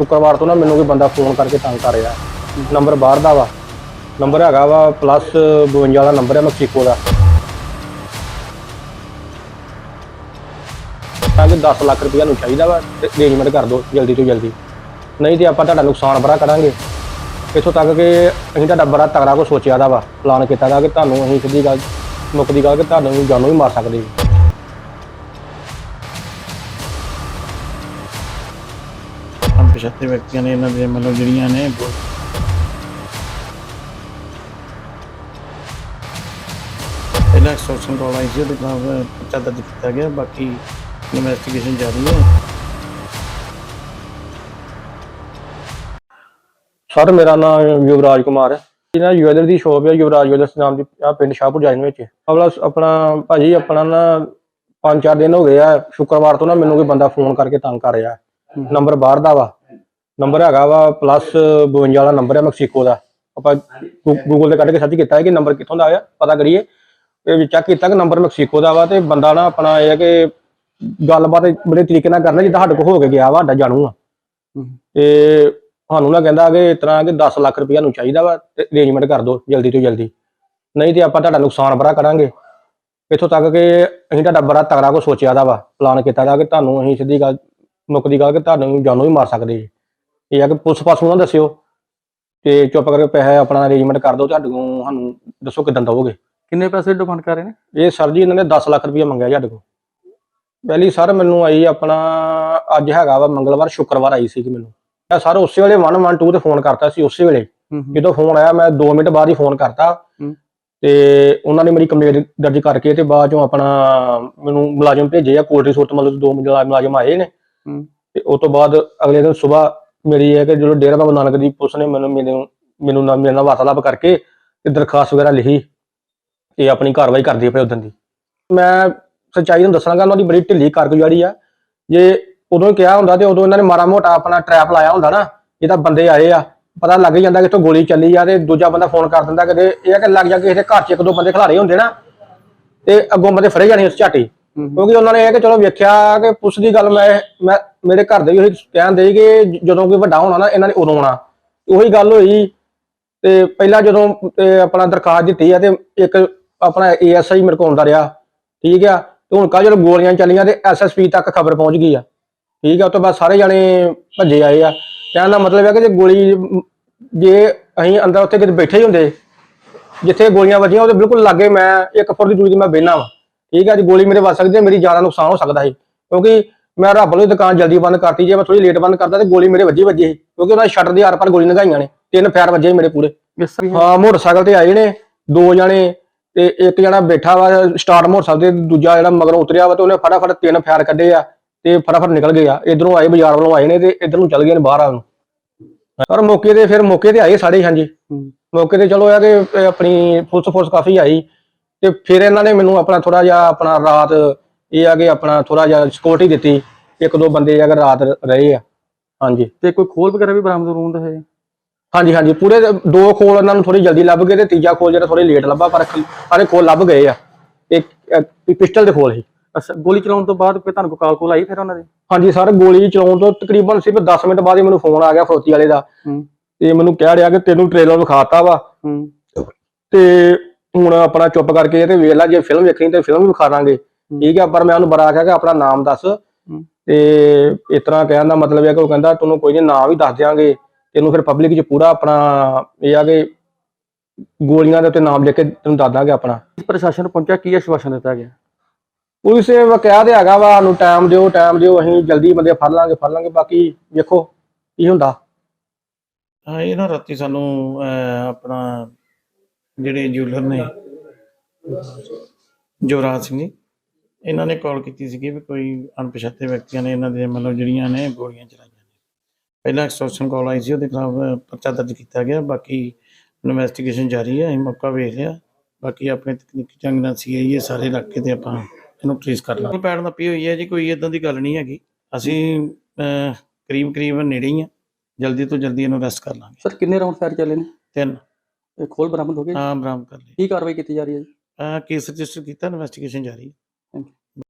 ਸ਼ੁੱਕਰਵਾਰ ਤੋਂ ਨਾ ਮੈਨੂੰ ਕੋਈ ਬੰਦਾ ਫੋਨ ਕਰਕੇ ਤੰਗ ਕਰ ਰਿਹਾ। ਨੰਬਰ ਬਾਹਰ ਦਾ ਵਾ। ਨੰਬਰ ਹੈਗਾ ਵਾ ਪਲੱਸ 52 ਦਾ ਨੰਬਰ ਹੈ ਮੈਕਸੀਕੋ ਦਾ। ਤਾਂ ਸਾਨੂੰ 10 ਲੱਖ ਰੁਪਇਆ ਨੂੰ ਚਾਹੀਦਾ ਵਾ ਅਰੇਂਜਮੈਂਟ ਕਰ ਦਿਓ ਜਲਦੀ ਤੋਂ ਜਲਦੀ। ਨਹੀਂ ਤੇ ਆਪਾਂ ਤੁਹਾਡਾ ਨੁਕਸਾਨ ਬੜਾ ਕਰਾਂਗੇ। ਇਥੋਂ ਤੱਕ ਕਿ ਅਸੀਂ ਤੁਹਾਡਾ ਬੜਾ ਤਗੜਾ ਕੋ ਸੋਚਿਆ ਦਾ ਵਾ ਪਲਾਨ ਕੀਤਾ ਦਾ ਕਿ ਤੁਹਾਨੂੰ ਅਸੀਂ ਸਿੱਧੀ ਗੱਲ, ਮੁੱਕਦੀ ਗੱਲ ਕਿ ਤੁਹਾਨੂੰ ਜਾਨੋਂ ਵੀ ਮਾਰ ਸਕਦੇ। ਹਾਂ 75 ਵਿਅਕਤੀਆਂ ਨੇ ਇਹਨਾਂ ਦੇ ਮਤਲਬ ਜਿਹੜੀਆਂ ਨੇ ਇਹਨਾਂ ਐਕਸਟ੍ਰੈਕਸ਼ਨ ਕੋਲ ਆਈ ਸੀ ਉਹਦੇ ਖਿਲਾਫ ਪਰਚਾ ਦਰਜ ਕੀਤਾ ਬਾਕੀ ਇਨਵੈਸਟੀਗੇਸ਼ਨ ਜਾਰੀ ਹੈ। ਸਰ ਮੇਰਾ ਨਾਮ ਯੁਵਰਾਜ ਕੁਮਾਰ ਹੈ। ਇਹਨਾਂ ਯੂਐਲਰ ਦੀ ਸ਼ੋਪ ਹੈ ਯੁਵਰਾਜ ਯੂਐਲਰਸ ਨਾਮ ਦੀ ਆ ਪਿੰਡ ਸ਼ਾਹਪੁਰ ਜਾਇਨ ਵਿੱਚ। ਅਗਲਾ ਆਪਣਾ ਭਾਜੀ ਆਪਣਾ ਨਾ ਪੰਜ ਚਾਰ ਦਿਨ ਹੋ ਗਏ ਆ ਸ਼ੁੱਕਰਵਾਰ ਤੋਂ ਨਾ ਮੈਨੂੰ ਕੋਈ ਬੰਦਾ ਫੋਨ ਕਰਕੇ ਤੰਗ ਕਰ ਰਿਹਾ। ਨੰਬਰ ਬਾਹਰ ਦਾ ਵਾ। ਨੰਬਰ ਹੈਗਾ ਵਾ ਪਲੱਸ 52 ਵਾਲਾ ਨੰਬਰ ਹੈ ਮੈਕਸੀਕੋ ਦਾ। ਆਪਾਂ ਗੂਗਲ ਤੇ ਕੱਢ ਕੇ ਸਰਚ ਕੀਤਾ ਹੈ ਕਿ ਨੰਬਰ ਕਿੱਥੋਂ ਦਾ ਆਇਆ ਪਤਾ ਕਰੀਏ। ਵੀ ਚੈੱਕ ਕੀਤਾ ਕਿ ਨੰਬਰ ਮੈਕਸੀਕੋ ਦਾ ਵਾ ਤੇ ਬੰਦਾ ਨਾ ਆਪਣਾ ਇਹ ਹੈ ਕਿ ਗੱਲਬਾਤ ਬੜੇ ਤਰੀਕੇ ਨਾਲ ਕਰਨਾ ਜਿੱਦਾਂ ਸਾਡੇ ਕੋਲ ਹੋ ਕੇ ਗਿਆ ਵਾ ਸਾਡਾ ਜਾਣੂ ਆ। ਤੇ ਸਾਨੂੰ ਨਾ ਕਹਿੰਦਾ ਕਿ ਇਸ ਤਰ੍ਹਾਂ ਕਿ 10 ਲੱਖ ਰੁਪਇਆ ਨੂੰ ਚਾਹੀਦਾ ਵਾ ਤੇ ਅਰੇਂਜਮੈਂਟ ਕਰ ਦਿਓ ਜਲਦੀ ਤੋਂ ਜਲਦੀ। ਨਹੀਂ ਤੇ ਆਪਾਂ ਤੁਹਾਡਾ ਨੁਕਸਾਨ ਬੜਾ ਕਰਾਂਗੇ। ਇੱਥੋਂ ਤੱਕ ਕਿ ਅਸੀਂ ਤੁਹਾਡਾ ਬੜਾ ਤਗੜਾ ਕੋ ਸੋਚਿਆ ਦਾ ਵਾ ਪਲਾਨ ਕੀਤਾ ਦਾ ਕਿ ਤੁਹਾਨੂੰ ਅਸੀਂ ਸਿੱਧੀ ਗੱਲ ਮੁੱਕਦੀ ਗੱਲ ਕਿ ਤੁਹਾਨੂੰ ਜਾਨੋਂ ਵੀ ਮਾਰ ਸਕਦੇ ਜੀ। ਇਹ ਆ ਕਿ ਪੁਲਿਸ ਪਾਸੋਂ ਨਾ ਦੱਸਿਓ ਤੇ ਚੁੱਪ ਕਰਕੇ ਪੈਸੇ ਆਪਣਾ ਅਰੇਂਜਮੈਂਟ ਕਰ ਦਿਓ ਤੁਹਾਡੇ ਕੋਲ ਸਾਨੂੰ ਦੱਸੋ ਕਿਦਾਂ ਦਵੋਗੇ। ਕਿੰਨੇ ਪੈਸੇ ਡਿਮਾਂਡ ਕਰ ਰਹੇ ਨੇ? ਇਹ ਸਰ ਜੀ ਇਹਨਾਂ ਨੇ 10 ਲੱਖ ਰੁਪਇਆ ਮੰਗਿਆ ਸਾਡੇ ਕੋਲ ਪਹਿਲੀ ਸਰ ਮੈਨੂੰ ਆਈ ਆਪਣਾ ਅੱਜ ਹੈਗਾ ਵਾ ਮੰਗਲਵਾਰ ਸ਼ੁੱਕਰਵਾਰ ਆਈ ਸੀ ਕਿ ਮੈਨੂੰ। ਇਹ ਸਰ ਉਸੇ ਵੇਲੇ 112 ਤੇ ਫੋਨ ਕਰਤਾ ਸੀ ਉਸੇ ਵੇਲੇ। ਜਦੋਂ ਫੋਨ ਆਇਆ ਮੈਂ 2 ਮਿੰਟ ਬਾਅਦ ਹੀ ਫੋਨ ਕਰਤਾ। ਤੇ ਉਹਨਾਂ ਨੇ ਮੇਰੀ ਕੰਪਲੇਂਟ ਦਰਜ ਕਰਕੇ ਤੇ ਬਾਅਦ ਚੋਂ ਆਪਣਾ ਮੈਨੂੰ ਮੁਲਾਜ਼ਮ ਭੇਜੇ ਆ ਕੋਲਡ ਰਿਸੋਰਟ ਮਤਲਬ ਦੋ ਮੁਲਾ- ਮੁਲਾਜ਼ਮ ਆਏ ਨੇ। ਤੇ ਉਸ ਤੋਂ ਬਾਅਦ ਅਗਲੇ ਦਿਨ ਸਵੇਰ ਮੇਰੀ ਹੈ ਕਿ ਜਦੋਂ ਡੇਰਾ ਬਾਬਾ ਨਾਨਕ ਦੀ ਪੁਲਿਸ ਨੇ ਮੈਨੂੰ ਮੈਨੂੰ ਮੈਨੂੰ ਨਾਲ ਮੇਰੇ ਨਾਲ ਵਾਰਤਾਲਾਪ ਕਰਕੇ ਤੇ ਦਰਖਾਸਤ ਵਗੈਰਾ ਲਿਖੀ ਤੇ ਆਪਣੀ ਕਾਰਵਾਈ ਕਰਦੀ ਪਈ ਉਦੋਂ ਦੀ। ਮੈਂ ਸੱਚਾਈ ਨੂੰ ਦੱਸਾਂਗਾ ਉਹਨਾਂ ਦੀ ਬੜੀ ਢਿੱਲੀ ਕਾਰਗੁਜ਼ਾਰੀ ਆ। ਜੇ ਉਦੋਂ ਕਿਹਾ ਹੁੰਦਾ ਤੇ ਉਦੋਂ ਇਹਨਾਂ ਨੇ ਮਾੜਾ ਮੋਟਾ ਆਪਣਾ ਟਰੈਪ ਲਾਇਆ ਹੁੰਦਾ ਨਾ, ਇਹ ਤਾਂ ਬੰਦੇ ਆਏ ਆ। ਪਤਾ ਲੱਗ ਹੀ ਜਾਂਦਾ ਕਿ ਇੱਥੋਂ ਗੋਲੀ ਚੱਲੀ ਆ ਤੇ ਦੂਜਾ ਬੰਦਾ ਫੋਨ ਕਰ ਦਿੰਦਾ ਕਿ ਇਹ ਆ ਕਿ ਲੱਗ ਜਾ ਕਿਸੇ ਦੇ ਘਰ 'ਚ ਇੱਕ ਦੋ ਬੰਦੇ ਖਿਲਾਰੇ ਹੁੰਦੇ ਨਾ, ਤੇ ਅੱਗੋਂ ਬੰਦੇ ਫੜੇ ਜਾਣੇ ਉਸ ਝਾਟੀ। ਕਿਉਂਕਿ ਉਹਨਾਂ ਨੇ ਇਹ ਕਿ ਚਲੋ ਵੇਖਿਆ ਕਿ ਪੁਲਿਸ ਦੀ ਗੱਲ ਮੈਂ ਮੈਂ, ਮੇਰੇ ਘਰ ਦੇ ਵੀ ਉਹੀ ਕਹਿੰਦੇ ਕਿ ਜਦੋਂ ਕੋਈ ਵੱਡਾ ਹੋਣਾ ਨਾ, ਇਹਨਾਂ ਨੇ ਉਦੋਂ ਆਉਣਾ। ਉਹੀ ਗੱਲ ਹੋਈ ਤੇ ਪਹਿਲਾਂ ਜਦੋਂ, ਤੇ ਆਪਣਾ ਦਰਖਾਸਤ ਦਿੱਤੀ ਆ ਤੇ ਇੱਕ ਆਪਣਾ ਏਐਸਆਈ ਮੇਰੇ ਕੋਲ ਆਉਂਦਾ ਰਿਹਾ, ਠੀਕ ਆ? ਤੇ ਹੁਣ ਕੱਲ੍ਹ ਜਦੋਂ ਗੋਲੀਆਂ ਚੱਲੀਆਂ ਤੇ ਐਸਐਸਪੀ ਤੱਕ ਖਬਰ ਪਹੁੰਚ ਗਈ ਆ, ਠੀਕ ਆ? ਉਸ ਤੋਂ ਬਾਅਦ ਸਾਰੇ ਜਾਣੇ ਭੱਜੇ ਆਏ ਆ। ਕਹਿਣ ਦਾ ਮਤਲਬ ਹੈ ਕਿ ਜੇ ਗੋਲੀ, ਜੇ ਅਸੀਂ ਅੰਦਰ ਉੱਥੇ ਕਿਤੇ ਬੈਠੇ ਹੀ ਹੁੰਦੇ, ਜਿੱਥੇ ਗੋਲੀਆਂ ਵੱਜੀਆਂ, ਉਹਦੇ ਬਿਲਕੁਲ ਲਾਗੇ ਮੈਂ ਇੱਕ ਫੁੱਟ ਦੀ ਦੂਰੀ ਤੇ ਮੈਂ ਬਹਿਣਾ ਵਾ। ਠੀਕ ਆ ਜੀ ਗੋਲੀ ਮੇਰੇ ਵੱਜ ਸਕਦੀ ਹੈ ਮੇਰੀ ਜਾਨ ਦਾ ਨੁਕਸਾਨ ਹੋ ਸਕਦਾ ਸੀ। ਕਿਉਂਕਿ ਮੈਂ ਰੱਬ ਨੂੰ ਦੁਕਾਨ ਜਲਦੀ ਬੰਦ ਕਰਤੀ ਜੇ ਮੈਂ ਥੋੜੀ ਲੇਟ ਬੰਦ ਕਰਦਾ ਤੇ ਗੋਲੀ ਮੇਰੇ ਵੱਜੀ ਵੱਜੀ ਸੀ। ਕਿਉਂਕਿ ਉਹਨਾਂ ਸ਼ਟਰ ਦੀ ਆਰ ਪਰ ਗੋਲੀ ਲੰਘਾਈਆਂ ਨੇ ਤਿੰਨ ਫੈਰ ਵੱਜੇ ਮੇਰੇ ਪੂਰੇ। ਹੀ ਹਾਂ। ਮੋਟਰਸਾਈਕਲ ਤੇ ਆਏ ਨੇ ਦੋ ਜਣੇ ਤੇ ਇੱਕ ਜਣਾ ਬੈਠਾ ਵਾ ਸਟਾਰਟ ਮੋਟਰਸਾਈਕਲ ਤੇ ਦੂਜਾ ਜਿਹੜਾ ਮਗਰੋਂ ਉਤਰਿਆ ਵਾ ਤੇ ਉਹਨੇ ਫਟਾਫਟ ਤਿੰਨ ਫੈਰ ਕੱਢੇ ਆ ਤੇ ਫਟਾਫਟ ਨਿਕਲ ਗਏ ਆ। ਇਧਰੋਂ ਆਏ ਬਾਜ਼ਾਰ ਵੱਲੋਂ ਆਏ ਨੇ ਤੇ ਇਧਰ ਨੂੰ ਚੱਲ ਗਏ ਨੇ ਬਾਹਰ ਆ ਨੂੰ। ਪਰ ਮੌਕੇ ਤੇ ਫਿਰ ਮੌਕੇ ਤੇ ਆਏ ਸਾਰੇ ਹਾਂਜੀ ਹੂੰ। ਮੌਕੇ ਤੇ ਚਲੋ ਇਹ ਕਿ ਆਪਣੀ ਪੁਲਿਸ ਫੋਰਸ ਕਾਫੀ ਆਈ। ਤੇ ਫਿਰ ਇਹਨਾਂ ਨੇ ਮੈਨੂੰ ਆਪਣਾ ਥੋੜਾ ਜਿਹਾ ਆਪਣਾ ਰਾਤ ਇਹ ਆ ਕਿ ਆਪਣਾ ਥੋੜਾ ਜਿਹਾ ਸਿਕਿਉਰਿਟੀ ਦਿੱਤੀ ਇੱਕ ਦੋ ਬੰਦੇ ਅਗਰ ਰਾਤ ਰਹੇ ਆ। ਹਾਂਜੀ। ਤੇ ਕੋਈ ਖੋਲ ਵਗੈਰਾ ਵੀ ਬਰਾਮਦ ਹੋਣ ਦਾ ਹੈ? ਹਾਂਜੀ ਹਾਂਜੀ। ਪੂਰੇ ਦੋ ਖੋਲ ਇਹਨਾਂ ਨੂੰ ਥੋੜੀ ਜਲਦੀ ਲੱਭ ਗਏ ਤੇ ਤੀਜਾ ਖੋਲ ਜਿਹੜਾ ਥੋੜੀ ਲੇਟ ਲੱਭਾ ਪਰ ਸਾਰੇ ਖੋਲ ਲੱਭ ਗਏ ਆ। ਇੱਕ ਪਿਸਟਲ ਦੇ ਖੋਲ ਸੀ। ਅੱਛਾ ਗੋਲੀ ਚਲਾਉਣ ਤੋਂ ਬਾਅਦ ਕੋਈ ਤੁਹਾਨੂੰ ਕਾਲ ਕੋਲ ਆਈ ਫਿਰ ਉਹਨਾਂ ਦੀ? ਹਾਂਜੀ ਸਰ ਗੋਲੀ ਚਲਾਉਣ ਤੋਂ ਤਕਰੀਬਨ ਸਿਰਫ 10 ਮਿੰਟ ਬਾਅਦ ਹੀ ਮੈਨੂੰ ਫੋਨ ਆ ਗਿਆ ਫੌਜੀ ਵਾਲੇ ਦਾ। ਤੇ ਮੈਨੂੰ ਕਹਿ ਰਿਹਾ ਕਿ ਤੈਨੂੰ ਟ੍ਰੇਲਰ ਵਿਖਾਤਾ ਵਾ। ਤੇ ਹੁਣ ਆਪਣਾ ਚੁੱਪ ਕਰਕੇ ਤੇ ਵੇਖ ਲੈ ਜੇ ਫਿਲਮ ਵੇਖਣੀ ਤੇ ਫਿਲਮ ਵੀ ਵਿਖਾ ਦਾਂਗੇ ਠੀਕ ਆ ਪਰ ਮੈਂ ਉਹਨੂੰ ਬੜਾ ਆਖਿਆ ਕਿ ਆਪਣਾ ਨਾਮ ਦੱਸ। ਤੇ ਇਸ ਤਰ੍ਹਾਂ ਕਹਿਣ ਦਾ ਮਤਲਬ ਹੈ ਕਿ ਉਹ ਕਹਿੰਦਾ ਤੈਨੂੰ ਕੋਈ ਨਹੀਂ ਨਾਮ ਵੀ ਦੱਸ ਦਿਆਂਗੇ। ਤੈਨੂੰ ਫਿਰ ਪਬਲਿਕ 'ਚ ਪੂਰਾ ਆਪਣਾ ਇਹ ਆ ਕਿ ਗੋਲੀਆਂ ਦੇ ਉੱਤੇ ਨਾਮ ਲਿਖ ਕੇ ਤੈਨੂੰ ਦੱਸ ਦਾਂਗੇ ਆਪਣਾ। ਪ੍ਰਸ਼ਾਸਨ ਨੂੰ ਪਹੁੰਚਿਆ ਕੀ ਆਸ਼ਵਾਸਨ ਦਿੱਤਾ ਗਿਆ? ਪੁਲਿਸ ਇਹ ਕਹਿ ਤੇ ਹੈਗਾ ਵਾ ਸਾਨੂੰ ਟਾਈਮ ਦਿਓ ਟਾਈਮ ਦਿਓ ਅਸੀਂ ਜਲਦੀ ਬੰਦੇ ਫੜ ਲਾਂਗੇ ਫੜ ਲਾਂਗੇ ਬਾਕੀ ਵੇਖੋ ਕੀ ਹੁੰਦਾ। ਹਾਂ ਇਹ ਨਾ ਰਾਤੀ ਸਾਨੂੰ ਅਹ, ਆਪਣਾ ਜਿਹੜੇ ਜੂਲਰ ਨੇ ਜੋਰਾਜ ਸਿੰਘ ਜੀ ਇਹਨਾਂ ਨੇ ਕਾਲ ਕੀਤੀ ਸੀਗੀ ਵੀ ਕੋਈ ਅਣਪਛਾਤੇ ਵਿਅਕਤੀਆਂ ਨੇ ਇਹਨਾਂ ਦੇ ਮਤਲਬ ਜਿਹੜੀਆਂ ਨੇ ਗੋਲੀਆਂ ਚਲਾਈਆਂ ਨੇ। ਪਹਿਲਾਂ ਐਕਸਟੋਰਸ਼ਨ ਕਾਲ ਆਈ ਸੀ ਉਹਦੇ ਖਿਲਾਫ ਪਰਚਾ ਦਰਜ ਕੀਤਾ ਗਿਆ ਬਾਕੀ ਇਨਵੈਸਟੀਗੇਸ਼ਨ ਜਾਰੀ ਹੈ ਅਸੀਂ ਮੌਕਾ ਵੇਖ ਲਿਆ। ਬਾਕੀ ਆਪਣੇ ਤਕਨੀਕੀ ਜੰਗ ਨਾਲ ਸੀਆਈਏ ਸਾਰੇ ਇਲਾਕੇ ਤੇ ਆਪਾਂ ਇਹਨੂੰ ਟ੍ਰੇਸ ਕਰ ਲਾਂਗੇ। ਪੈੜ ਨੱਪੀ ਹੋਈ ਹੈ ਜੀ ਕੋਈ ਇਦਾਂ ਦੀ ਗੱਲ ਨਹੀਂ ਹੈਗੀ। ਅਸੀਂ ਕਰੀਬ ਕਰੀਬ ਨੇੜੇ ਹੀ ਆ ਜਲਦੀ ਤੋਂ ਜਲਦੀ ਇਹਨੂੰ ਅਰੈਸਟ ਕਰ ਲਾਂਗੇ। ਸਰ ਕਿੰਨੇ ਰਾਉਂਡ ਫਾਇਰ ਚੱਲੇ ਨੇ? ਤਿੰਨ। ਇਹ ਖੋਲ ਬਰਾਮਦ ਹੋ ਗਏ ਹਾਂ ਬਰਾਮਦ ਕਰ ਲਈ। ਕੀ ਕਾਰਵਾਈ ਕੀਤੀ ਜਾ ਰਹੀ ਹੈ ਜੀ? ਅਹ ਕੇਸ ਰਜਿਸਟਰ ਕੀਤਾ ਇਨਵੈਸਟੀਗੇਸ਼ਨ ਜਾਰੀ ਹੈ। Thank you.